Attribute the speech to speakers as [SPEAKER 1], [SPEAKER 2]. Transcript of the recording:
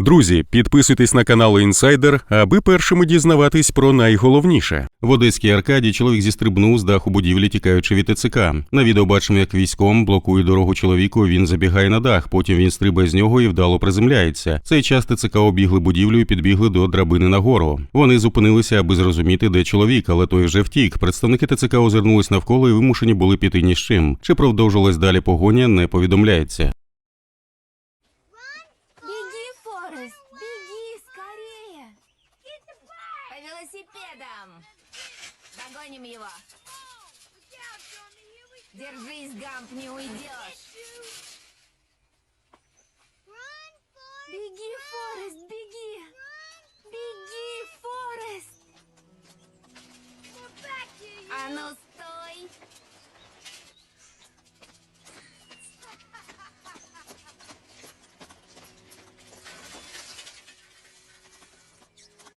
[SPEAKER 1] Друзі, підписуйтесь на канал Інсайдер, аби першими дізнаватись про найголовніше. В Одеській аркаді чоловік зістрибнув з даху будівлі, тікаючи від ТЦК. На відео бачимо, як військом блокує дорогу чоловіку. Він забігає на дах. Потім він стрибає з нього і вдало приземляється. Цей час ТЦК обігли будівлю і підбігли до драбини нагору. Вони зупинилися, аби зрозуміти, де чоловік, але той вже втік. Представники ТЦК озирнулись навколо і вимушені були піти ні з чим. Чи продовжилась далі погоня, не повідомляється.
[SPEAKER 2] велосипедом. Догоним его. Держись, Гамп, не уйдешь. Беги, Форест, беги. Беги, Форест. А ну,